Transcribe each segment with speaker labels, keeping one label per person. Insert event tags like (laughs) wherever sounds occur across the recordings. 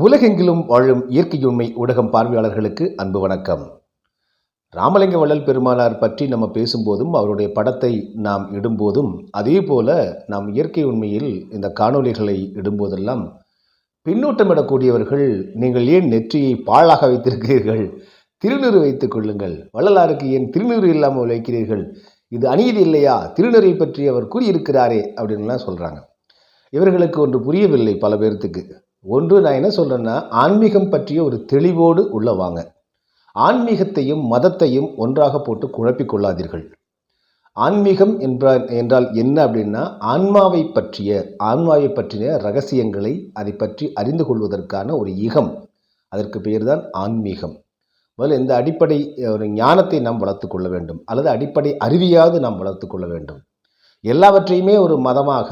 Speaker 1: உலகெங்கிலும் வாழும் இயற்கையுண்மை ஊடகம் பார்வையாளர்களுக்கு அன்பு வணக்கம். ராமலிங்க வள்ளல் பெருமானார் பற்றி நம்ம பேசும்போதும் அவருடைய படத்தை நாம் இடும்போதும் அதே போல நாம் இயற்கை உண்மையில் இந்த காணொளிகளை இடும்போதெல்லாம் பின்னூட்டமிடக்கூடியவர்கள் நீங்கள் ஏன் நெற்றியை பாழாக வைத்திருக்கிறீர்கள்? திருநீறு வைத்துக் கொள்ளுங்கள். வள்ளலாருக்கு ஏன் திருநீறு இல்லாமல் வைக்கிறீர்கள் இது அநீதி இல்லையா? திருநீரை பற்றி அவர் கூறியிருக்கிறாரே அப்படின்லாம் சொல்கிறாங்க இவர்களுக்கு ஒன்று புரியவில்லை பல பேர்த்துக்கு. ஒன்று நான் என்ன சொல்கிறேன்னா ஆன்மீகம் பற்றிய ஒரு தெளிவோடு உள்ள வாங்க ஆன்மீகத்தையும் மதத்தையும் ஒன்றாக போட்டு குழப்பிக் கொள்ளாதீர்கள். ஆன்மீகம் என்றால் என்றால் என்ன அப்படின்னா ஆன்மாவை பற்றிய ஆன்மாவை பற்றிய ரகசியங்களை அதை பற்றி அறிந்து கொள்வதற்கான ஒரு ஈகம் அதற்கு பெயர்தான் ஆன்மீகம். முதல்ல இந்த அடிப்படை ஒரு ஞானத்தை நாம் வளர்த்து கொள்ள வேண்டும் அல்லது அடிப்படை அறிவியாவது நாம் வளர்த்து கொள்ள வேண்டும். எல்லாவற்றையுமே ஒரு மதமாக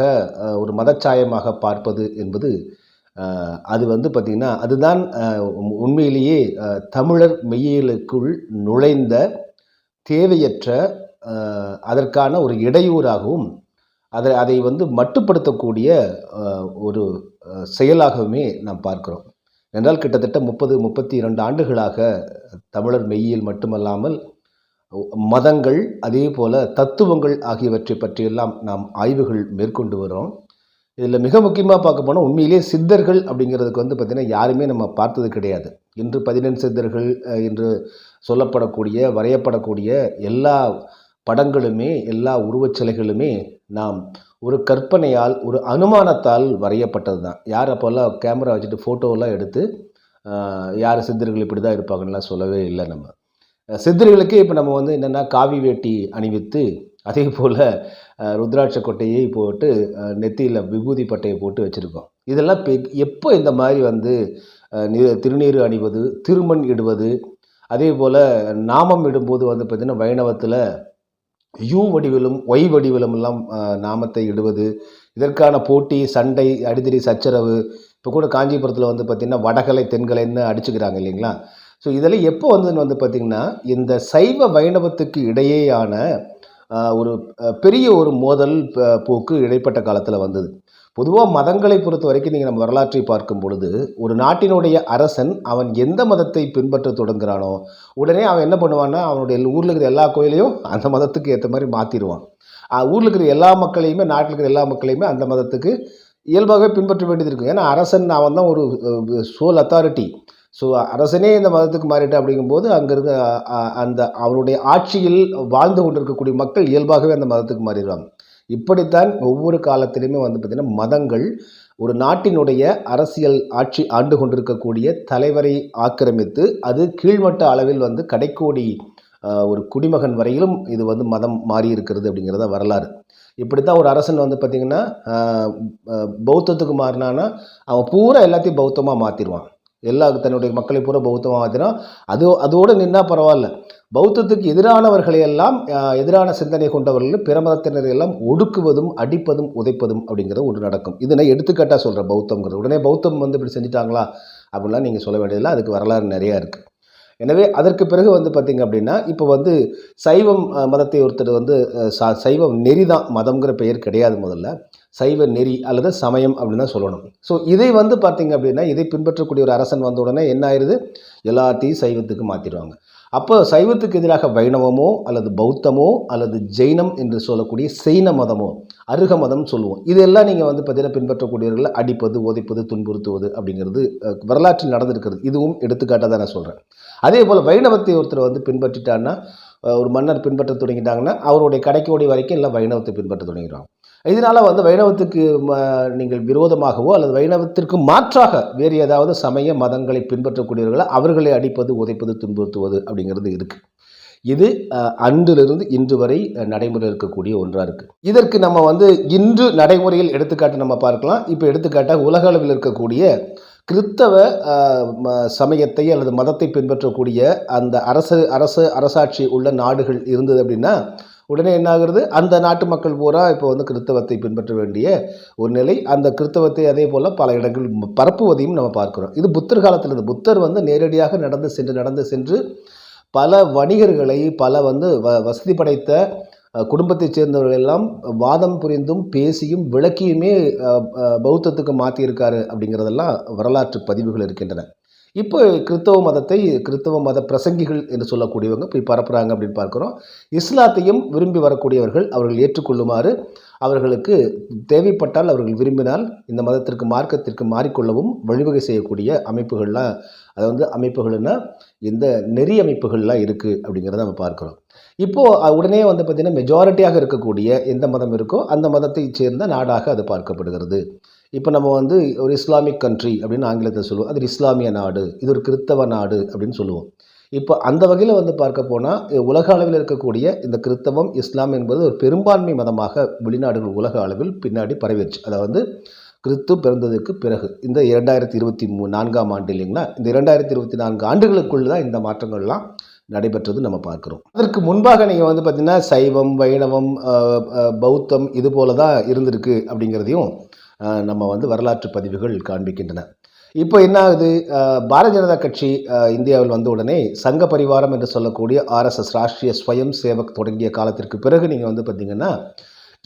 Speaker 1: ஒரு மதச்சாயமாக பார்ப்பது என்பது அது வந்து பார்த்திங்கன்னா அதுதான் உண்மையிலேயே தமிழர் மெய்யியலுக்குள் நுழைந்த தேவையற்ற அதற்கான ஒரு இடையூறாகவும் அதை அதை வந்து மட்டுப்படுத்தக்கூடிய ஒரு செயலாகவுமே நாம் பார்க்கிறோம். என்றால் கிட்டத்தட்ட முப்பது முப்பத்தி இரண்டு ஆண்டுகளாக தமிழர் மெய்யியல் மட்டுமல்லாமல் மதங்கள் அதே போல் தத்துவங்கள் ஆகியவற்றை பற்றியெல்லாம் நாம் ஆய்வுகள் மேற்கொண்டு வரோம் இதில் மிக முக்கியமாக பார்க்க போனால் உண்மையிலே சித்தர்கள் அப்படிங்கிறதுக்கு வந்து பார்த்திங்கன்னா யாருமே நம்ம பார்த்தது கிடையாது. இன்று பதினெண் சித்தர்கள் என்று சொல்லப்படக்கூடிய வரையப்படக்கூடிய எல்லா படங்களுமே எல்லா உருவச்சிலைகளுமே நாம் ஒரு கற்பனையால் ஒரு அனுமானத்தால் வரையப்பட்டது தான். யார் அப்போல்லாம் கேமரா வச்சுட்டு ஃபோட்டோவெல்லாம் எடுத்து யார் சித்தர்கள் இப்படி தான் இருப்பாங்கன்னுலாம் சொல்லவே இல்லை நம்ம. சித்தர்களுக்கே இப்போ நம்ம வந்து என்னென்னா காவி வேட்டி அணிவித்து அதே போல் ருத்ராட்ச கொட்டையை போட்டு நெத்தியில் விபூதி பட்டையை போட்டு வச்சுருக்கோம். இதெல்லாம் எப்போ இந்த மாதிரி வந்து திருநீர் அணிவது திருமண் இடுவது அதே போல் நாமம் இடும்போது வந்து பார்த்திங்கன்னா வைணவத்தில் யூ வடிவிலும் ஒய் வடிவிலும் எல்லாம் நாமத்தை இடுவது. இதற்கான போட்டி சண்டை அடிதடி சச்சரவு இப்போ கூட காஞ்சிபுரத்தில் வந்து பார்த்திங்கன்னா வடகலை தென்கலைன்னு அடிச்சுக்கிறாங்க இல்லைங்களா? ஸோ இதெல்லாம் எப்போ வந்ததுன்னு வந்து பார்த்திங்கன்னா இந்த சைவ வைணவத்துக்கு இடையேயான ஒரு பெரிய ஒரு மோதல் போக்கு இடைப்பட்ட காலத்தில் வந்தது. பொதுவாக மதங்களை பொறுத்த வரைக்கும் நீங்கள் நம்ம வரலாற்றை பார்க்கும் பொழுது ஒரு நாட்டினுடைய அரசன் அவன் எந்த மதத்தை பின்பற்ற தொடங்குறானோ உடனே அவன் என்ன பண்ணுவான்னா அவனுடைய ஊரில் இருக்கிற எல்லா கோயிலையும் அந்த மதத்துக்கு ஏற்ற மாதிரி மாற்றிடுவான் ஊரில் இருக்கிற எல்லா மக்களையுமே நாட்டில் இருக்கிற எல்லா மக்களையுமே அந்த மதத்துக்கு இயல்பாகவே பின்பற்ற வேண்டியது இருக்கும். ஏன்னா அரசன் அவன் தான் ஒரு சோல் அத்தாரிட்டி ஸோ அரசனே இந்த மதத்துக்கு மாறிட்டு அப்படிங்கும்போது அங்கிருந்து அந்த அவனுடைய ஆட்சியில் வாழ்ந்து கொண்டிருக்கக்கூடிய மக்கள் இயல்பாகவே அந்த மதத்துக்கு மாறிடுவாங்க. இப்படித்தான் ஒவ்வொரு காலத்திலுமே வந்து பார்த்திங்கன்னா மதங்கள் ஒரு நாட்டினுடைய அரசியல் ஆட்சி ஆண்டு கொண்டிருக்கக்கூடிய தலைவரை ஆக்கிரமித்து அது கீழ்மட்ட அளவில் வந்து கடைக்கோடி ஒரு குடிமகன் வரையிலும் இது வந்து மதம் மாறி இருக்கிறது அப்படிங்கிறத வரலாறு. இப்படி தான் ஒரு அரசன் வந்து பார்த்திங்கன்னா பௌத்தத்துக்கு மாறினான்னா அவன் பூரா எல்லாத்தையும் பௌத்தமாக மாற்றிடுவான் எல்லா தன்னுடைய மக்களை பூரா பௌத்தமாக மாற்றினான் அது அதோடு நின்னா பரவாயில்ல. பௌத்தத்துக்கு எதிரானவர்களை எல்லாம் எதிரான சிந்தனை கொண்டவர்கள் பிற மதத்தினரை எல்லாம் ஒடுக்குவதும் அடிப்பதும் உதைப்பதும் அப்படிங்கிறது ஒன்று நடக்கும். இது நான் எடுத்துக்காட்டாக சொல்கிறேன் பௌத்தங்கிறது உடனே பௌத்தம் வந்து இப்படி செஞ்சிட்டாங்களா? அப்படிலாம் நீங்கள் சொல்ல வேண்டியதில்லை. அதுக்கு வரலாறு நிறையா இருக்குது எனவே அதற்கு பிறகு வந்து பார்த்திங்க அப்படின்னா இப்போ வந்து சைவம் மதத்தை ஒருத்தர் வந்து சா சைவம் நெறி தான் மதம்ங்கிற பெயர் கிடையாது முதல்ல. சைவ நெறி அல்லது சமயம் அப்படின்னு தான் சொல்லணும். ஸோ இதை வந்து பார்த்திங்க அப்படின்னா இதை பின்பற்றக்கூடிய ஒரு அரசன் வந்த உடனே என்ன ஆயிடுது எல்லாத்தையும் சைவத்துக்கு மாற்றிடுவாங்க அப்போ சைவத்துக்கு எதிராக வைணவமோ அல்லது பௌத்தமோ அல்லது ஜெயினம் என்று சொல்லக்கூடிய சைன மதமோ அருக மதம் சொல்லுவோம். இதெல்லாம் நீங்கள் வந்து பார்த்தீங்கன்னா பின்பற்றக்கூடியவர்களை அடிப்பது உதைப்பது துன்புறுத்துவது அப்படிங்கிறது வரலாற்றில் நடந்திருக்கிறது. இதுவும் எடுத்துக்காட்டாக தான் நான் சொல்கிறேன் அதே போல் வைணவத்தை ஒருத்தர் வந்து பின்பற்றிட்டான்னா ஒரு மன்னர் பின்பற்ற தொடங்கிட்டாங்கன்னா அவருடைய கடைக்கோடி வரைக்கும் எல்லாம் வைணவத்தை பின்பற்ற தொடங்கிடுவாங்க. இதனால் வந்து வைணவத்துக்கு நீங்கள் விரோதமாகவோ அல்லது வைணவத்திற்கு மாற்றாக வேறு ஏதாவது சமய மதங்களை பின்பற்றக்கூடியவர்களை அவர்களை அடிப்பது உதைப்பது துன்புறுத்துவது அப்படிங்கிறது இருக்குது இது அன்றிலிருந்து இன்று வரை நடைமுறை நடைமுறையில் இருக்கக்கூடிய ஒன்றாக இருக்குது இதற்கு நம்ம வந்து இன்று நடைமுறையில் எடுத்துக்காட்டு நம்ம பார்க்கலாம். இப்போ எடுத்துக்காட்டாக உலக அளவில் இருக்கக்கூடிய கிறித்தவ ம- சமயத்தை அல்லது மதத்தை பின்பற்றக்கூடிய அந்த அரசு அரசு அரசாட்சி உள்ள நாடுகள் இருந்தது அப்படின்னா உடனே என்ன ஆகுறது அந்த நாட்டு மக்கள் பூரா இப்போ வந்து கிறித்தவத்தை பின்பற்ற வேண்டிய ஒரு நிலை. அந்த கிறித்தவத்தை அதே போல் பல இடங்கள் பரப்புவதையும் நம்ம பார்க்குறோம். இது புத்தர் காலத்தில் இருந்து புத்தர் வந்து நேரடியாக நடந்து சென்று நடந்து சென்று பல வணிகர்களை பல வந்து வ வசதி படைத்த குடும்பத்தைச் சேர்ந்தவர்கள் எல்லாம் வாதம் புரிந்தும் பேசியும் விளக்கியுமே பௌத்தத்துக்கு மாற்றியிருக்காரு அப்படிங்கிறதெல்லாம் வரலாற்று பதிவுகள் இருக்கின்றன. இப்போ கிறித்தவ மதத்தை கிறித்தவ மத பிரசங்கிகள் என்று சொல்லக்கூடியவங்க போய் பரப்புகிறாங்க அப்படின்னு பார்க்குறோம். இஸ்லாத்தையும் விரும்பி வரக்கூடியவர்கள் அவர்கள் ஏற்றுக்கொள்ளுமாறு அவர்களுக்கு தேவைப்பட்டால் அவர்கள் விரும்பினால் இந்த மதத்திற்கு மார்க்கத்திற்கு மாறிக்கொள்ளவும் வழிவகை செய்யக்கூடிய அமைப்புகள்லாம் அது வந்து அமைப்புகள்னால் இந்த நெறி அமைப்புகள்லாம் இருக்குது அப்படிங்கிறத நம்ம பார்க்குறோம். இப்போது உடனே வந்து பார்த்திங்கன்னா மெஜாரிட்டியாக இருக்கக்கூடிய எந்த மதம் இருக்கோ அந்த மதத்தை சேர்ந்த நாடாக அது பார்க்கப்படுகிறது. இப்போ நம்ம வந்து ஒரு இஸ்லாமிக் கண்ட்ரி அப்படின்னு ஆங்கிலத்தில் சொல்லுவோம். அது இஸ்லாமிய நாடு. இது ஒரு கிறித்தவ நாடு அப்படின்னு சொல்லுவோம். இப்போ அந்த வகையில் வந்து பார்க்க போனால் உலக அளவில் இருக்கக்கூடிய இந்த கிறித்தவம் இஸ்லாம் என்பது ஒரு பெரும்பான்மை மதமாக வெளிநாடுகள் உலக அளவில் பின்னாடி பரவிடுச்சு. அதாவது கிறித்து பிறந்ததுக்கு பிறகு இந்த இரண்டாயிரத்தி இருபத்தி மூ நான்காம் ஆண்டு இல்லைங்களா? இந்த இரண்டாயிரத்தி இருபத்தி நான்கு ஆண்டுகளுக்குள் தான் இந்த மாற்றங்கள்லாம் நடைபெற்றது நம்ம பார்க்குறோம். அதற்கு முன்பாக நீங்கள் வந்து பார்த்திங்கன்னா சைவம் வைணவம் பௌத்தம் இது போல தான் இருந்திருக்கு அப்படிங்கிறதையும் நம்ம வந்து வரலாற்று பதிவுகள் காண்பிக்கின்றன. இப்போ என்ன ஆகுது? பாரதிய ஜனதா கட்சி இந்தியாவில் வந்த உடனே சங்க பரிவாரம் என்று சொல்லக்கூடிய ஆர்எஸ்எஸ் ராஷ்ட்ரிய ஸ்வயம் சேவக் தொடங்கிய காலத்திற்கு பிறகு நீங்கள் வந்து பார்த்தீங்கன்னா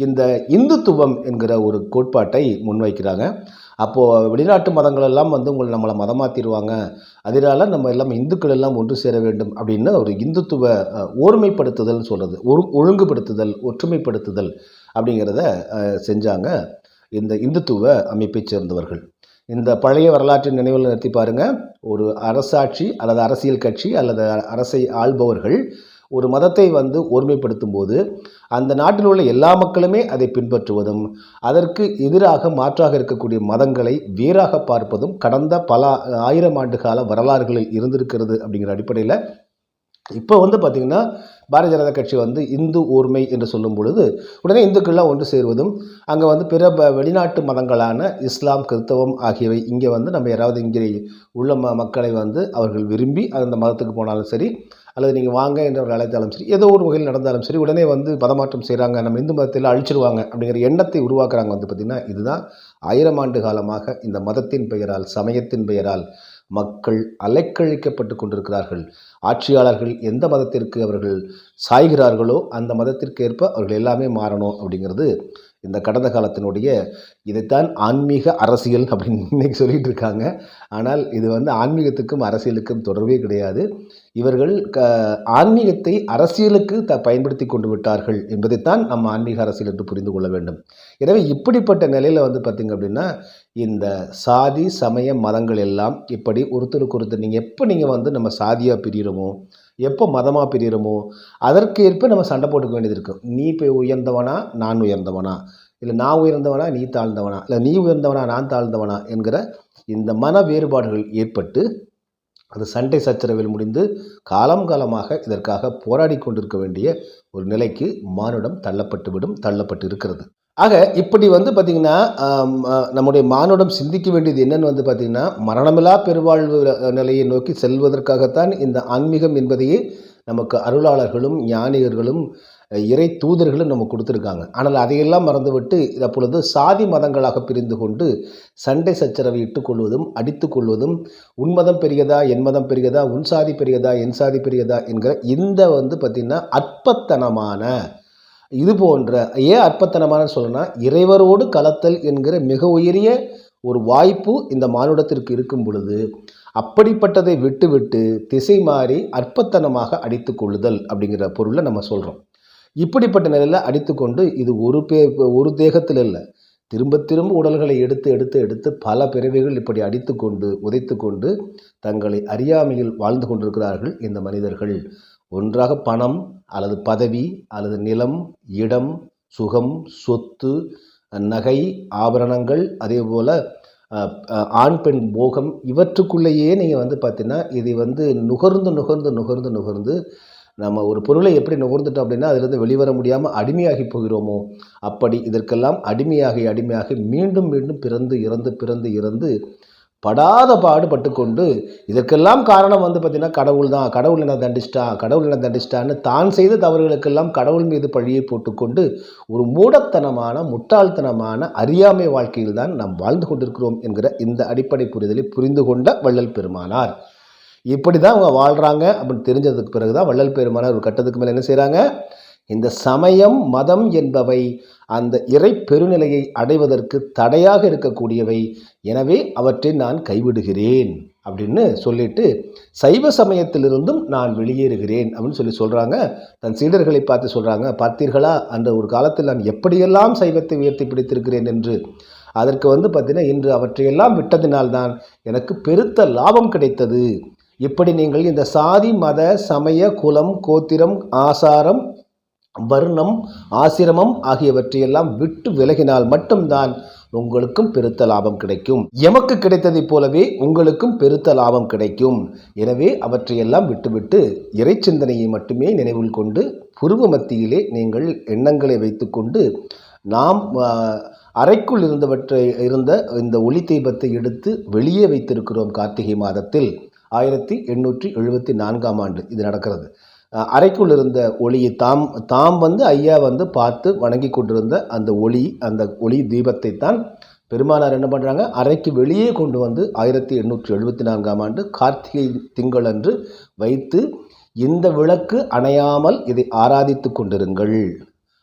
Speaker 1: இந்த இந்துத்துவம் என்கிற ஒரு கோட்பாட்டை முன்வைக்கிறாங்க. அப்போது வெளிநாட்டு மதங்கள் எல்லாம் வந்து உங்களை நம்மளை மதமாற்றிடுவாங்க அதனால நம்ம எல்லாம் இந்துக்கள் எல்லாம் ஒன்று சேர வேண்டும் அப்படின்னு ஒரு இந்துத்துவ அஹ், ஒருமைப்படுத்துதல் சொல்கிறது ஒரு ஒழுங்குபடுத்துதல் ஒற்றுமைப்படுத்துதல் அப்படிங்கிறத செஞ்சாங்க இந்த இந்துத்துவ அமைப்பைச் சேர்ந்தவர்கள். இந்த பழைய வரலாற்றின் நினைவில் நிறுத்தி பாருங்கள் ஒரு அரசாட்சி அல்லது அரசியல் கட்சி அல்லது அரசை ஆள்பவர்கள் ஒரு மதத்தை வந்து ஒருமைப்படுத்தும் போது அந்த நாட்டில் உள்ள எல்லா மக்களுமே அதை பின்பற்றுவதும் அதற்கு எதிராக மாற்றாக இருக்கக்கூடிய மதங்களை வேறாக பார்ப்பதும் கடந்த பல ஆயிரம் ஆண்டு கால வரலாறுகளில் இருந்திருக்கிறது அப்படிங்கிற அடிப்படையில் இப்போ வந்து பார்த்திங்கன்னா பாரதிய ஜனதா கட்சி வந்து இந்து ஊர்மை என்று சொல்லும் பொழுது உடனே இந்துக்கள்லாம் ஒன்று சேருவதும் அங்கே வந்து பிற ப- வெளிநாட்டு மதங்களான இஸ்லாம் கிறித்தவம் ஆகியவை இங்கே வந்து நம்ம யாராவது இங்கே உள்ள ம மக்களை வந்து அவர்கள் விரும்பி அந்த மதத்துக்கு போனாலும் சரி அல்லது நீங்கள் வாங்க என்று அழைத்தாலும் சரி ஏதோ ஒரு வகையில் நடந்தாலும் சரி உடனே வந்து மதமாற்றம் செய்கிறாங்க நம்ம இந்து மதத்தில் அழிச்சிருவாங்க அப்படிங்கிற எண்ணத்தை உருவாக்குறாங்க வந்து பார்த்திங்கன்னா இதுதான் ஆயிரம் ஆண்டு காலமாக இந்த மதத்தின் பெயரால் சமயத்தின் பெயரால் மக்கள் அலைக்கழிக்கப்பட்டு கொண்டிருக்கிறார்கள். ஆட்சியாளர்கள் எந்த மதத்திற்கு அவர்கள் சாய்கிறார்களோ அந்த மதத்திற்கு ஏற்ப அவர்கள் எல்லாமே மாறணும் அப்படிங்கிறது இந்த கடந்த காலத்தினுடைய இதைத்தான் ஆன்மீக அரசியல் அப்படின்னு (laughs) இன்னைக்கு சொல்லிட்டு இருக்காங்க. ஆனால் இது வந்து ஆன்மீகத்துக்கும் அரசியலுக்கும் தொடர்பே கிடையாது. இவர்கள் க ஆன்மீகத்தை அரசியலுக்கு த பயன்படுத்தி கொண்டு விட்டார்கள் என்பதைத்தான் நம்ம ஆன்மீக அரசியல் என்று புரிந்து கொள்ள வேண்டும். எனவே இப்படிப்பட்ட நிலையில் வந்து பார்த்திங்க அப்படின்னா இந்த சாதி சமய மதங்கள் எல்லாம் இப்படி ஒருத்தருக்கு ஒருத்தர் நீங்கள் எப்போ நீங்கள் வந்து நம்ம சாதியாக பிரிகிறோமோ எப்போ மதமாக பிரிகிறோமோ அதற்கு ஏற்ப நம்ம சண்டை போட்டுக்க வேண்டியது இருக்கும் நீ போய் உயர்ந்தவனா நான் உயர்ந்தவனா? இல்லை நான் உயர்ந்தவனா நீ தாழ்ந்தவனா? இல்லை நீ உயர்ந்தவனா நான் தாழ்ந்தவனா? என்கிற இந்த மன வேறுபாடுகள் ஏற்பட்டு அது சண்டை சச்சரவில் முடிந்து காலம் காலமாக இதற்காக போராடி கொண்டிருக்க வேண்டிய ஒரு நிலைக்கு மானுடம் தள்ளப்பட்டு விடும் தள்ளப்பட்டு இருக்கிறது. ஆக இப்படி வந்து பார்த்திங்கன்னா நம்முடைய மானுடம் சிந்திக்க வேண்டியது என்னன்னு வந்து பார்த்திங்கன்னா மரணமில்லா பெருவாழ்வு நிலையை நோக்கி செல்வதற்காகத்தான் இந்த ஆன்மீகம் என்பதையே நமக்கு அருளாளர்களும் ஞானியர்களும் இறை தூதர்களும் நம்ம கொடுத்துருக்காங்க. ஆனால் அதையெல்லாம் மறந்துவிட்டு அப்பொழுது சாதி மதங்களாக பிரிந்து கொண்டு சண்டை சச்சரவை இட்டுக்கொள்வதும் கொள்வதும் அடித்துக் கொள்வதும் உன் மதம் பெரியதா என் மதம் பெரியதா உன் சாதி பெரியதா என் சாதி பெரியதா என்கிற இந்த வந்து பார்த்திங்கன்னா அற்பத்தனமான இது போன்ற ஏன் அற்பத்தனமான சொல்லணும்னா இறைவரோடு கலத்தல் என்கிற மிக உயரிய ஒரு வாய்ப்பு இந்த மானுடத்திற்கு இருக்கும் பொழுது அப்படிப்பட்டதை விட்டுவிட்டு திசை மாறி அற்பத்தனமாக அடித்து கொள்ளுதல் அப்படிங்கிற பொருளை நம்ம சொல்கிறோம் இப்படிப்பட்ட நிலையில் அடித்துக்கொண்டு இது ஒரு பே ஒரு தேகத்தில் இல்லை. திரும்ப திரும்ப உடல்களை எடுத்து எடுத்து எடுத்து பல பிறவிகள் இப்படி அடித்துக்கொண்டு உதைத்துக்கொண்டு தங்களை அறியாமையில் வாழ்ந்து கொண்டிருக்கிறார்கள் இந்த மனிதர்கள். ஒன்றாக பணம் அல்லது பதவி அல்லது நிலம் இடம் சுகம் சொத்து நகை ஆபரணங்கள் அதே போல் ஆண் பெண் போகம் இவற்றுக்குள்ளேயே நீங்கள் வந்து பார்த்தீங்கன்னா இதை வந்து நுகர்ந்து நுகர்ந்து நுகர்ந்து நுகர்ந்து நம்ம ஒரு பொருளை எப்படி நுகர்ந்துட்டோம் அப்படின்னா அதிலிருந்து வெளிவர முடியாமல் அடிமையாகி போகிறோமோ அப்படி இதற்கெல்லாம் அடிமையாகி அடிமையாகி மீண்டும் மீண்டும் பிறந்து இறந்து பிறந்து இறந்து படாத பாடுபட்டு கொண்டு இதற்கெல்லாம் காரணம் வந்து பார்த்திங்கன்னா கடவுள் தான் கடவுள் என்ன தண்டிச்சிட்டான் கடவுள் என்ன தண்டிச்சிட்டான்னு தான் செய்த தவறுகளுக்கெல்லாம் கடவுள் மீது பழியை போட்டுக்கொண்டு ஒரு மூடத்தனமான முட்டாள்தனமான அறியாமை வாழ்க்கையில் தான் நாம் வாழ்ந்து கொண்டிருக்கிறோம் என்கிற இந்த அடிப்படை புரிதலை புரிந்து கொண்ட வள்ளல் பெருமானார். இப்படி தான் அவங்க வாழ்கிறாங்க அப்படின்னு தெரிஞ்சதுக்கு பிறகு தான் வள்ளல் பெருமானார் ஒரு கட்டத்துக்கு மேலே என்ன செய்கிறாங்க இந்த சமயம் மதம் என்பவை அந்த இறை பெருநிலையை அடைவதற்கு தடையாக இருக்கக்கூடியவை. எனவே அவற்றை நான் கைவிடுகிறேன் அப்படின்னு சொல்லிட்டு சைவ சமயத்திலிருந்தும் நான் வெளியேறுகிறேன் அப்படின்னு சொல்லி சொல்கிறாங்க தன் சீடர்களை பார்த்து சொல்கிறாங்க பார்த்தீர்களா? அந்த ஒரு காலத்தில் நான் எப்படியெல்லாம் சைவத்தை உயர்த்தி பிடித்திருக்கிறேன் என்று. அதற்கு வந்து பார்த்தீங்கன்னா இன்று அவற்றையெல்லாம் விட்டதினால்தான் எனக்கு பெருத்த லாபம் கிடைத்தது. இப்படி நீங்கள் இந்த சாதி மத சமய குலம் கோத்திரம் ஆசாரம் வர்ணம் ஆசிரமம் ஆகியவற்றையெல்லாம் விட்டு விலகினால் மட்டும்தான் உங்களுக்கும் பெருத்த லாபம் கிடைக்கும். எமக்கு கிடைத்ததைப் போலவே உங்களுக்கும் பெருத்த லாபம் கிடைக்கும். எனவே அவற்றையெல்லாம் விட்டுவிட்டு இறை சிந்தனையை மட்டுமே நினைவில் கொண்டு புருவ மத்தியிலே நீங்கள் எண்ணங்களை வைத்துக்கொண்டு நாம் அறைக்குள் இருந்தவற்றை இருந்த இந்த ஒளி தீபத்தை எடுத்து வெளியே வைத்திருக்கிறோம் கார்த்திகை மாதத்தில். ஆயிரத்தி எண்ணூற்றி எழுபத்தி நான்காம் ஆண்டு இது நடக்கிறது. அறைக்குள் இருந்த ஒளியை தாம் தாம் வந்து ஐயா வந்து பார்த்து வணங்கி கொண்டிருந்த அந்த ஒளி அந்த ஒளி தீபத்தை தான் பெருமானார் என்ன பண்ணுறாங்க அறைக்கு வெளியே கொண்டு வந்து ஆயிரத்தி எண்ணூற்றி எழுபத்தி நான்காம் ஆண்டு கார்த்திகை திங்களன்று வைத்து இந்த விளக்கு அணையாமல் இதை ஆராதித்து கொண்டிருங்கள்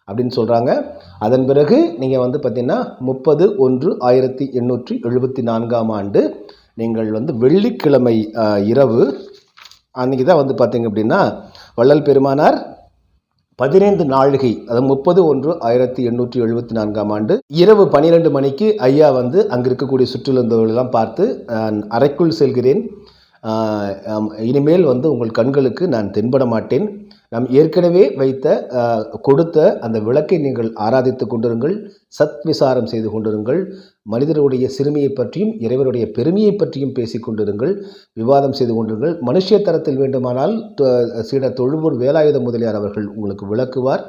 Speaker 1: அப்படின்னு சொல்கிறாங்க அதன் பிறகு நீங்கள் வந்து பார்த்தீங்கன்னா முப்பது ஒன்று ஆயிரத்தி எண்ணூற்றி எழுபத்தி நான்காம் ஆண்டு நீங்கள் வந்து வெள்ளிக்கிழமை இரவு அன்றைக்கி தான் வந்து பார்த்தீங்க அப்படின்னா வள்ளல் பெருமானார் பதினைந்து நாழிகை அதாவது முப்பது ஒன்று ஆயிரத்தி எண்ணூற்றி எழுபத்தி நான்காம் ஆண்டு இரவு பனிரெண்டு மணிக்கு ஐயா வந்து அங்கே இருக்கக்கூடிய சுற்றிலிருந்தவர்களெல்லாம் பார்த்து "நான் அறைக்குள் செல்கிறேன். இனிமேல் வந்து உங்கள் கண்களுக்கு நான் தென்பட மாட்டேன். நாம் ஏற்கனவே வைத்த கொடுத்த அந்த விளக்கை நீங்கள் ஆராதித்து கொண்டிருங்கள் சத் விசாரம் செய்து கொண்டிருங்கள் மனிதருடைய சிறுமியை பற்றியும் இறைவனுடைய பெருமையை பற்றியும் பேசி கொண்டிருங்கள் விவாதம் செய்து கொண்டிருங்கள். மனுஷிய தரத்தில் வேண்டுமானால் சீட சீடர் தொழுவூர் வேலாயுத முதலியார் அவர்கள் உங்களுக்கு விளக்குவார்.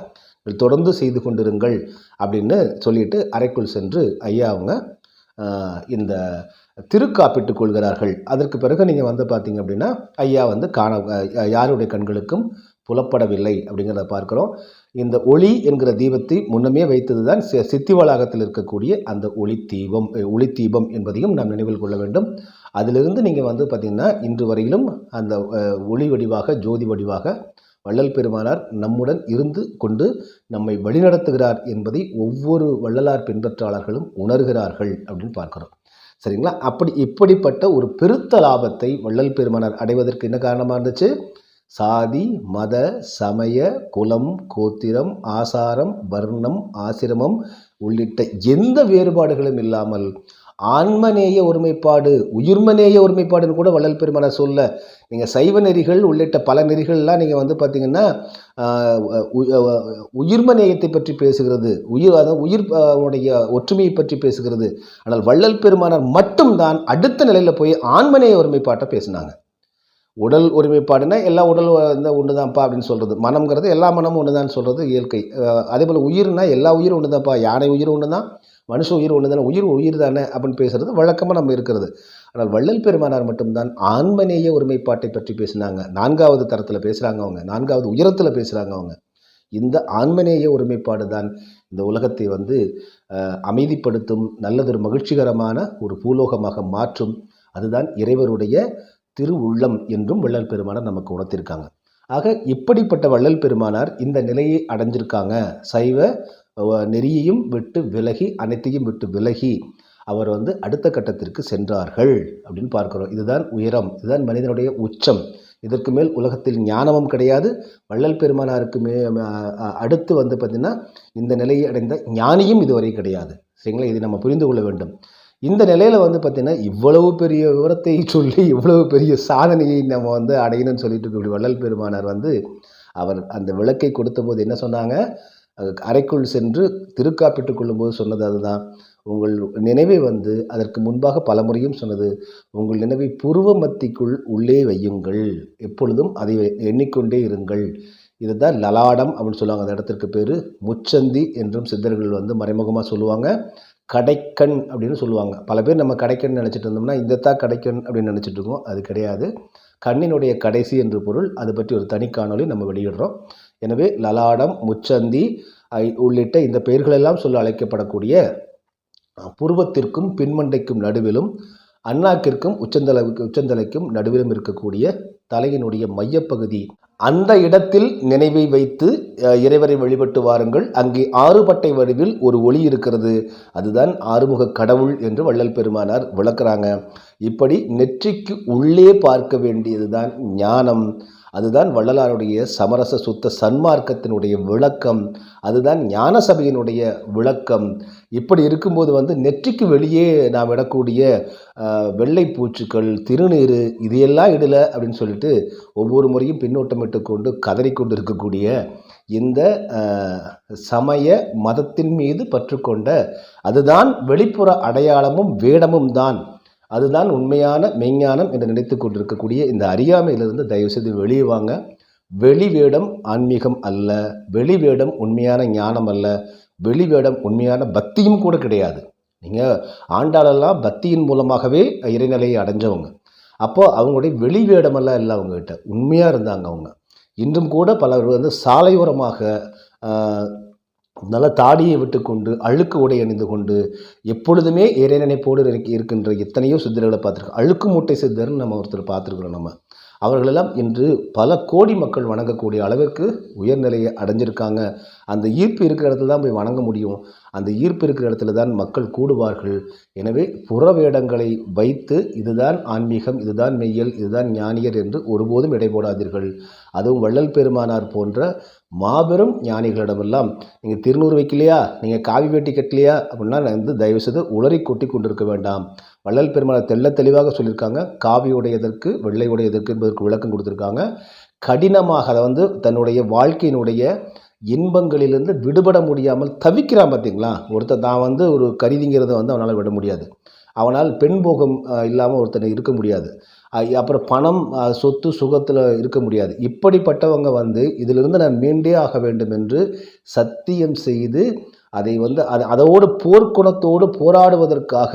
Speaker 1: தொடர்ந்து செய்து கொண்டிருங்கள் அப்படின்னு சொல்லிட்டு அறைக்குள் சென்று ஐயா அவங்க இந்த திருக்காப்பிட்டுக் கொள்கிறார்கள். அதற்கு பிறகு நீங்கள் வந்து பார்த்தீங்க அப்படின்னா ஐயா வந்து காண யாருடைய கண்களுக்கும் புலப்படவில்லை அப்படிங்கிறத பார்க்குறோம். இந்த ஒளி என்கிற தீபத்தை முன்னமே வைத்தது தான் சி- சித்தி வளாகத்தில் இருக்கக்கூடிய அந்த ஒளி தீபம் ஒளி தீபம் என்பதையும் நாம் நினைவில் கொள்ள வேண்டும். அதிலிருந்து நீங்கள் வந்து பார்த்திங்கன்னா இன்று வரையிலும் அந்த ஒளி வடிவாக ஜோதி வடிவாக வள்ளல் பெருமானார் நம்முடன் இருந்து கொண்டு நம்மை வழிநடத்துகிறார் என்பதை ஒவ்வொரு வள்ளலார் பின்பற்றாளர்களும் உணர்கிறார்கள் அப்படின்னு பார்க்கிறோம். சரிங்களா? அப்படி இப்படிப்பட்ட ஒரு பெருத்த லாபத்தை வள்ளல் பெருமானார் அடைவதற்கு என்ன காரணமாக இருந்துச்சு? சாதி மத சமய குலம் கோத்திரம் ஆசாரம் வர்ணம் ஆசிரமம் உள்ளிட்ட எந்த வேறுபாடுகளும் இல்லாமல் ஆன்மநேய ஒருமைப்பாடு உயிர்மநேய ஒருமைப்பாடுன்னு கூட வள்ளல் பெருமான சொல்ல நீங்கள் சைவ நெறிகள் உள்ளிட்ட பல நெறிகள்லாம் நீங்கள் வந்து பார்த்தீங்கன்னா உயிர்ம நேயத்தை பற்றி பேசுகிறது உயிர் அதாவது உயிர் உடைய ஒற்றுமையை பற்றி பேசுகிறது. ஆனால் வள்ளல் பெருமானார் மட்டும்தான் அடுத்த நிலையில் போய் ஆன்மநேய ஒருமைப்பாட்டை பேசினாங்க. உடல் ஒருமைப்பாடுனா எல்லா உடல் வந்து ஒன்று தான்ப்பா அப்படின்னு சொல்கிறது மனம்ங்கிறது எல்லா மனமும் ஒன்று தான் சொல்கிறது இயற்கை அதே போல் உயிர்னா எல்லா உயிரும் ஒன்று தான்ப்பா யானை உயிர் ஒன்று தான் மனுஷ உயிர் ஒன்று தானே உயிர் உயிர் தானே அப்படின்னு பேசுகிறது வழக்கமாக நம்ம இருக்கிறது. ஆனால் வள்ளல் பெருமானார் மட்டும்தான் ஆன்மநேய ஒருமைப்பாட்டை பற்றி பேசினாங்க. நான்காவது தரத்தில் பேசுகிறாங்க அவங்க. நான்காவது உயரத்தில் பேசுகிறாங்க அவங்க. இந்த ஆன்மநேய ஒருமைப்பாடு தான் இந்த உலகத்தை வந்து அமைதிப்படுத்தும் நல்லதொரு மகிழ்ச்சிகரமான ஒரு பூலோகமாக மாற்றும். அதுதான் இறைவருடைய திருவுள்ளம் என்றும் வள்ளல் பெருமானார் நமக்கு உணர்த்திருக்காங்க ஆக இப்படிப்பட்ட வள்ளல் பெருமானார் இந்த நிலையை அடைஞ்சிருக்காங்க. சைவ நெறியையும் விட்டு விலகி அனைத்தையும் விட்டு விலகி அவர் வந்து அடுத்த கட்டத்திற்கு சென்றார்கள் அப்படின்னு பார்க்கிறோம். இதுதான் உயரம் இதுதான் மனிதனுடைய உச்சம். இதற்கு மேல் உலகத்தில் ஞானமும் கிடையாது. வள்ளல் பெருமானாருக்கு மே அடுத்து வந்து பார்த்திங்கன்னா இந்த நிலையை அடைந்த ஞானியும் இதுவரை கிடையாது. சரிங்களா? இதை நம்ம புரிந்து கொள்ள வேண்டும். இந்த நிலையில் வந்து பார்த்திங்கன்னா இவ்வளவு பெரிய விவரத்தை சொல்லி இவ்வளவு பெரிய சாதனையை நம்ம வந்து அடையணும்னு சொல்லிட்டு இருக்கக்கூடிய வள்ளல் பெருமானார் வந்து அவர் அந்த விளக்கை கொடுத்தபோது என்ன சொன்னாங்க? அறைக்குள் சென்று திருக்காப்பிட்டுக் கொள்ளும்போது சொன்னது அதுதான். உங்கள் நினைவை வந்து அதற்கு முன்பாக பலமுறையும் சொன்னது. உங்கள் நினைவை புருவ மத்திக்குள் உள்ளே வையுங்கள். எப்பொழுதும் அதை எண்ணிக்கொண்டே இருங்கள். இதுதான் லலாடம் அப்படின்னு சொல்லுவாங்க. அந்த இடத்திற்கு பேர் முச்சந்தி என்றும் சித்தர்கள் வந்து மறைமுகமாக சொல்லுவாங்க. கடைக்கண் அப்படின்னு சொல்லுவாங்க. பல பேர் நம்ம கடைக்கண் நினச்சிட்டு இருந்தோம்னா இதைத்தான் கடைக்கண் அப்படின்னு நினச்சிட்டு இருக்கோம். அது கிடையாது. கண்ணினுடைய கடைசி என்று பொருள். அது பற்றி ஒரு தனி காணொளி நம்ம வெளியிடுறோம். எனவே லலாடம் முச்சந்தி உள்ளிட்ட இந்த பெயர்களெல்லாம் சொல்ல அழைக்கப்படக்கூடிய புருவத்திற்கும் பின்மண்டைக்கும் நடுவிலும் அண்ணாக்கிற்கும் உச்சந்தலைக்கு உச்சந்தலைக்கும் நடுவிலும் இருக்கக்கூடிய தலையினுடைய மையப்பகுதி. அந்த இடத்தில் நினைவை வைத்து இறைவரை வழிபட்டு வாருங்கள். அங்கே ஆறுபட்டை வடிவில் ஒரு ஒளி இருக்கிறது. அதுதான் ஆறுமுக கடவுள் என்று வள்ளல் பெருமானார் விளக்குறாங்க. இப்படி நெற்றிக்கு உள்ளே பார்க்க வேண்டியதுதான் ஞானம். அதுதான் வள்ளலாருடைய சமரச சுத்த சன்மார்க்கத்தினுடைய விளக்கம் அதுதான் ஞான சபையினுடைய விளக்கம். இப்படி இருக்கும்போது வந்து நெற்றிக்கு வெளியே நாம் இடக்கூடிய வெள்ளை பூச்சுக்கள் திருநீர் இதையெல்லாம் இடல அப்படின்னு சொல்லிட்டு ஒவ்வொரு முறையும் பின்னோட்டமிட்டு கொண்டு கதறிக்கொண்டு இருக்கக்கூடிய இந்த சமய மதத்தின் மீது பற்றுக்கொண்ட அதுதான் வெளிப்புற அடையாளமும் வேடமும் தான். அதுதான் உண்மையான மெய்ஞானம் என்று நினைத்து கொண்டிருக்கக்கூடிய இந்த அறியாமையிலிருந்து தயவுசெய்து வெளியே வாங்க. வெளி வேடம் ஆன்மீகம் அல்ல. வெளி வேடம் உண்மையான ஞானம் அல்ல. வெளி வேடம் உண்மையான பக்தியும் கூட கிடையாது. நீங்கள் ஆண்டாளெல்லாம் பக்தியின் மூலமாகவே இறைநிலையை அடைஞ்சவங்க. அப்போது அவங்களுடைய வெளி வேடமெல்லாம் இல்லை அவங்ககிட்ட. உண்மையாக இருந்தாங்க அவங்க. இன்றும் கூட பலர் வந்து சாலையோரமாக நல்ல தாடியை விட்டுக்கொண்டு அழுக்கு உடை அணிந்து கொண்டு எப்பொழுதுமே இறைநினைப்போடு இருக்க- இருக்கின்ற எத்தனையோ சித்தர்களை பார்த்துருக்கோம். அழுக்கு மூட்டை சித்தர்னு நம்ம ஒருத்தர் பார்த்துருக்குறோம் நம்ம. அவர்களெல்லாம் இன்று பல கோடி மக்கள் வணங்கக்கூடிய அளவிற்கு உயர்நிலையை அடைஞ்சிருக்காங்க. அந்த ஈர்ப்பு இருக்கிற இடத்துல தான் போய் வணங்க முடியும். அந்த ஈர்ப்பு இருக்கிற இடத்துல தான் மக்கள் கூடுவார்கள். எனவே புற வேடங்களை வைத்து இதுதான் ஆன்மீகம் இதுதான் மெய்யல் இதுதான் ஞானியர் என்று ஒருபோதும் இடை போடாதீர்கள். அதுவும் வள்ளல் பெருமானார் போன்ற மாபெரும் ஞானிகளிடமெல்லாம் நீங்கள் திருநூறு வைக்கலையா? நீங்கள் காவி வேட்டி கட்டலையா? அப்படின்னா நான் வந்து தயவுசெய்து உளறி கொட்டி கொண்டிருக்க வேண்டாம். வள்ளல் பெருமானார் தெள்ள தெளிவாக சொல்லியிருக்காங்க. காவி உடையதற்கு வெள்ளை உடையதற்கு என்பதற்கு விளக்கம் கொடுத்துருக்காங்க. கடினமாக அதை வந்து தன்னுடைய வாழ்க்கையினுடைய இன்பங்களிலிருந்து விடுபட முடியாமல் தவிக்கிறான் பார்த்தீங்களா? ஒருத்தன் தான் வந்து ஒரு கருதிங்கிறத வந்து அவனால் விட முடியாது. அவனால் பெண் போகம் இல்லாமல் ஒருத்தனை இருக்க முடியாது. அப்புறம் பணம் சொத்து சுகத்தில் இருக்க முடியாது. இப்படிப்பட்டவங்க வந்து இதிலிருந்து நான் மீண்டே ஆக வேண்டும் என்று சத்தியம் செய்து அதை வந்து அது அதோடு போர்க்குணத்தோடு போராடுவதற்காக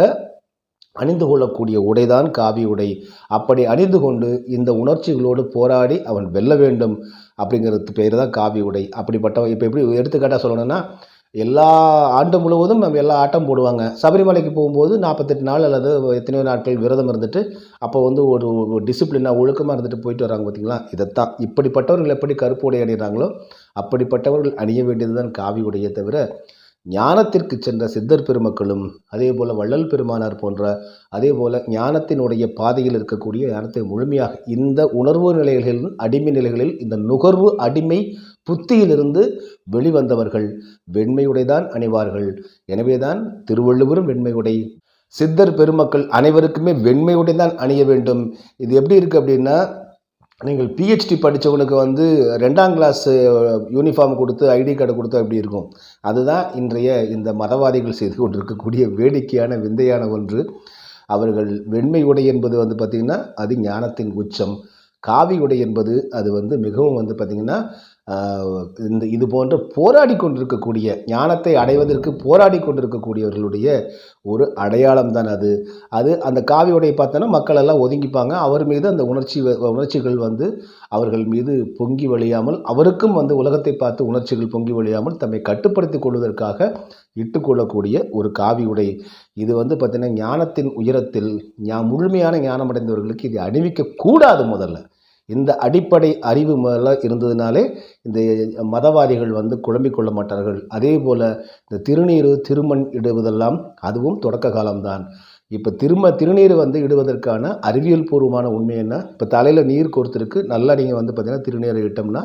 Speaker 1: அணிந்து கொள்ளக்கூடிய உடைதான் காவி உடை. அப்படி அணிந்து கொண்டு இந்த உணர்ச்சிகளோடு போராடி அவன் வெல்ல வேண்டும் அப்படிங்கிறது பேர் தான் காவி உடை. அப்படிப்பட்ட இப்போ எப்படி எடுத்துக்காட்டாக சொல்லணும்னா எல்லா ஆண்டு முழுவதும் நம்ம எல்லா ஆட்டம் போடுவாங்க. சபரிமலைக்கு போகும்போது நாற்பத்தெட்டு நாள் அல்லது எத்தனையோ நாட்கள் விரதம் இருந்துட்டு அப்போ வந்து ஒரு டிசிப்ளினாக ஒழுக்கமாக இருந்துட்டு போயிட்டு வராங்க பார்த்தீங்களா இதைத்தான். இப்படிப்பட்டவர்கள் எப்படி கருப்பு உடை அணிகிறாங்களோ அப்படிப்பட்டவர்கள் அணிய வேண்டியது தான் காவி உடையை தவிர ஞானத்திற்கு சென்ற சித்தர் பெருமக்களும் அதே போல் வள்ளல் பெருமானார் போன்ற அதே போல் ஞானத்தினுடைய பாதையில் இருக்கக்கூடிய ஞானத்தை முழுமையாக இந்த உணர்வு நிலைகளில் அடிமை நிலைகளில் இந்த நுகர்வு அடிமை புத்தியிலிருந்து வெளிவந்தவர்கள் வெண்மையுடைதான் அணிவார்கள். எனவேதான் திருவள்ளுவரும் வெண்மையுடை. சித்தர் பெருமக்கள் அனைவருக்குமே வெண்மையுடைதான் அணிய வேண்டும். இது எப்படி இருக்குது அப்படின்னா நீங்கள் பிஹெச்டி படித்தவனுக்கு வந்து ரெண்டாம் கிளாஸ் யூனிஃபார்ம் கொடுத்து ஐடி கார்டு கொடுத்தா எப்படி இருக்கும்? அதுதான் இன்றைய இந்த மதவாதிகள் செய்து கொண்டிருக்கக்கூடிய வேடிக்கையான விந்தையான ஒன்று. அவர்கள் வெண்மை உடை என்பது வந்து பார்த்திங்கன்னா அது ஞானத்தின் உச்சம். காவி உடை என்பது அது வந்து மிகவும் வந்து பார்த்திங்கன்னா இந்த இது போன்ற போராடி கொண்டிருக்கக்கூடிய ஞானத்தை அடைவதற்கு போராடி கொண்டிருக்கக்கூடியவர்களுடைய ஒரு அடையாளம் தான் அது. அது அந்த காவி உடையை பார்த்தோன்னா மக்கள் எல்லாம் ஒதுங்கிப்பாங்க. அவர் மீது அந்த உணர்ச்சி வ- உணர்ச்சிகள் வந்து அவர்கள் மீது பொங்கி வழியாமல் அவருக்கும் வந்து உலகத்தை பார்த்து உணர்ச்சிகள் பொங்கி வழியாமல் தம்மை கட்டுப்படுத்திக் கொள்வதற்காக இட்டுக்கொள்ளக்கூடிய ஒரு காவி உடை. இது வந்து பார்த்திங்கன்னா ஞானத்தின் உயரத்தில் ஞா முழுமையான ஞானம் அடைந்தவர்களுக்கு இது அணிவிக்கக்கூடாது முதல்ல. இந்த அடிப்படை அறிவு முதல்ல இருந்ததுனாலே இந்த மதவாதிகள் வந்து குழம்பிக் கொள்ள மாட்டார்கள். அதே போல் இந்த திருநீர் திருமண் இடுவதெல்லாம் அதுவும் தொடக்க காலம்தான். இப்போ திரும்ப திருநீர் வந்து இடுவதற்கான அறிவியல் பூர்வமான உண்மை என்ன? இப்போ தலையில் நீர் கோர்த்துருக்கு நல்லா நீங்கள் வந்து பார்த்தீங்கன்னா திருநீரை இட்டோம்னா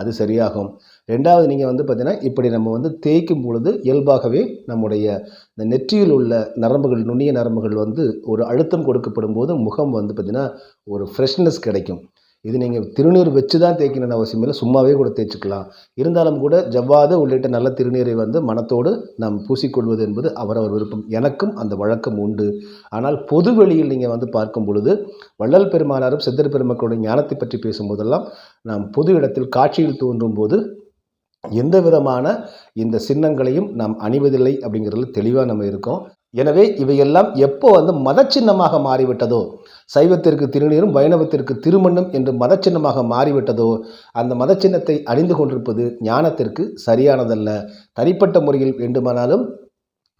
Speaker 1: அது சரியாகும். ரெண்டாவது நீங்கள் வந்து பார்த்தீங்கன்னா இப்படி நம்ம வந்து தேய்க்கும் பொழுது இயல்பாகவே நம்முடைய இந்த நெற்றியில் உள்ள நரம்புகள் நுண்ணிய நரம்புகள் வந்து ஒரு அழுத்தம் கொடுக்கப்படும் போது முகம் வந்து பார்த்திங்கன்னா ஒரு ஃப்ரெஷ்னஸ் கிடைக்கும். இது நீங்கள் திருநீர் வச்சு தான் தேய்க்கணும்னு அவசியம் இல்லை. சும்மாவே கூட தேய்ச்சிக்கலாம். இருந்தாலும் கூட ஜவ்வாது உள்ளிட்ட நல்ல திருநீரை வந்து மனத்தோடு நாம் பூசிக்கொள்வது என்பது அவரவர் விருப்பம். எனக்கும் அந்த வழக்கம் உண்டு. ஆனால் பொது வெளியில் நீங்கள் வந்து பார்க்கும் பொழுது வள்ளல் பெருமானாரும் சித்தர் பெருமக்களுடைய ஞானத்தை பற்றி பேசும்போதெல்லாம் நாம் பொது இடத்தில் காட்சியில் தோன்றும் போது எந்த விதமான இந்த சின்னங்களையும் நாம் அணிவதில்லை அப்படிங்கிறதுல தெளிவாக நம்ம இருக்கோம். எனவே இவையெல்லாம் எப்போ வந்து மதச்சின்னமாக மாறிவிட்டதோ சைவத்திற்கு திருநீரும் வைணவத்திற்கு திருமண்ணும் என்று மதச்சின்னமாக மாறிவிட்டதோ அந்த மதச்சின்னத்தை அணிந்து கொண்டிருப்பது ஞானத்திற்கு சரியானதல்ல. தனிப்பட்ட முறையில் வேண்டுமானாலும்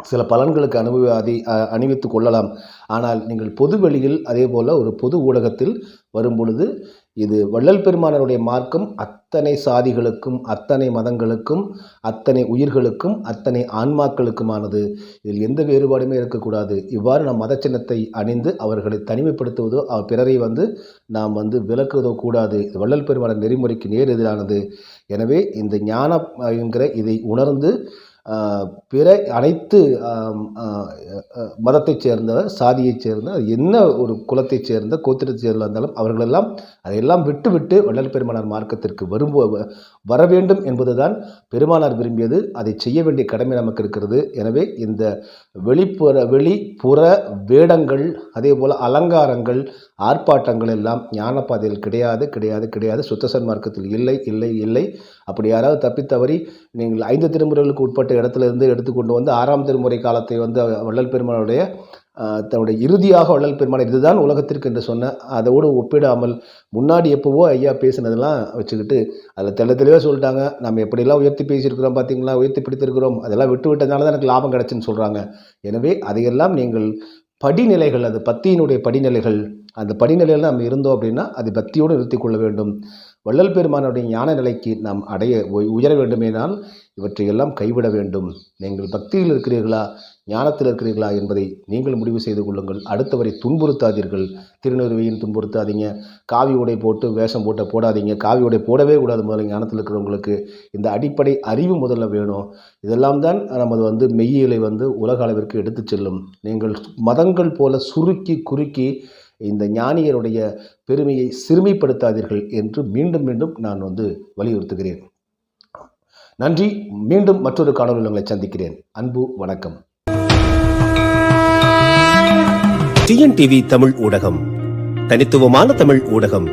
Speaker 1: சில பலன்களுக்கு அனுபவி அதி கொள்ளலாம். ஆனால் நீங்கள் பொது வெளியில் அதே போல் ஒரு பொது ஊடகத்தில் வரும் பொழுது இது வள்ளல் பெருமானருடைய மார்க்கம் அத்தனை சாதிகளுக்கும் அத்தனை மதங்களுக்கும் அத்தனை உயிர்களுக்கும் அத்தனை ஆன்மாக்களுக்குமானது. இதில் எந்த வேறுபாடுமே இருக்கக்கூடாது. இவ்வாறு நாம் மத சின்னத்தை அணிந்து அவர்களை தனிமைப்படுத்துவதோ அவ- பிறரை வந்து நாம் வந்து விளக்குவதோ கூடாது. இது வள்ளல் பெருமானின் நெறிமுறைக்கு நேர் எதிரானது. எனவே இந்த ஞானம் என்கிற இதை உணர்ந்து பிற அனைத்து மதத்தைச் சேர்ந்த சாதியைச் சேர்ந்த அது என்ன ஒரு குலத்தைச் சேர்ந்த கோத்திரத்தைச் சேர்ந்த இருந்தாலும் அவர்களெல்லாம் அதையெல்லாம் விட்டுவிட்டு வள்ளல் பெருமானார் மார்க்கத்திற்கு வரும்போ வர வேண்டும் என்பதுதான் பெருமானார் விரும்பியது. அதை செய்ய வேண்டிய கடமை நமக்கு இருக்கிறது. எனவே இந்த வெளிப்புற வெளிப்புற வேடங்கள் அதே போல் அலங்காரங்கள் ஆர்ப்பாட்டங்கள் எல்லாம் ஞானப்பாதையில் கிடையாது கிடையாது கிடையாது. சுத்தசன் மார்க்கத்தில் இல்லை இல்லை இல்லை. அப்படி யாராவது தப்பித்தவறி நீங்கள் ஐந்து திருமுறைகளுக்கு உட்பட்ட இடத்துல இருந்து எடுத்துக்கொண்டு வந்து ஆறாம் திருமுறை காலத்தை வந்து வள்ளல் பெருமானுடைய தன்னுடைய இறுதியாக வள்ளல் பெருமான் இதுதான் உலகத்திற்கு என்று சொன்ன அதோடு ஒப்பிடாமல் முன்னாடி எப்போவோ ஐயா பேசினதெல்லாம் வச்சுக்கிட்டு அதில் தெள்ள தெளிவாக சொல்லிட்டாங்க. நம்ம எப்படியெல்லாம் உயர்த்தி பேசியிருக்கிறோம் பார்த்தீங்களா? உயர்த்தி பிடித்திருக்கிறோம். அதெல்லாம் விட்டு விட்டதுனால தான் எனக்கு லாபம் கிடச்சுன்னு சொல்கிறாங்க எனவே அதையெல்லாம் நீங்கள் படிநிலைகள் அது பக்தியினுடைய படிநிலைகள் அந்த படிநிலையில் நாம் இருந்தோம் அப்படின்னா அது பக்தியோடு நிறுத்தி கொள்ள வேண்டும். வள்ளல் பெருமானுடைய ஞான நிலைக்கு நாம் அடைய உயர வேண்டுமேனால் இவற்றையெல்லாம் கைவிட வேண்டும். நீங்கள் பக்தியில் இருக்கிறீர்களா? ஞானத்தில் இருக்கிறீர்களா? என்பதை நீங்கள் முடிவு செய்து கொள்ளுங்கள். அடுத்தவரை துன்புறுத்தாதீர்கள். திருநெருவையும் துன்புறுத்தாதீங்க. காவி உடை போட்டு வேஷம் போட்ட போடாதீங்க. காவி உடை போடவே கூடாது முதல்ல ஞானத்தில் இருக்கிறவங்களுக்கு. இந்த அடிப்படை அறிவு முதல்ல வேணும். இதெல்லாம் தான் நமது வந்து மெய்யியலை வந்து உலக அளவிற்கு எடுத்துச் செல்லும். நீங்கள் மதங்கள் போல சுருக்கி குறுக்கி இந்த ஞானியருடைய பெருமையை சிறுமைப்படுத்தாதீர்கள் என்று மீண்டும் மீண்டும் நான் வந்து வலியுறுத்துகிறேன். நன்றி. மீண்டும் மற்றொரு காணொலியில் உங்களை சந்திக்கிறேன். அன்பு வணக்கம்.
Speaker 2: டிஎன்டிவி தமிழ் ஊடகம். தனித்துவமான தமிழ் ஊடகம்.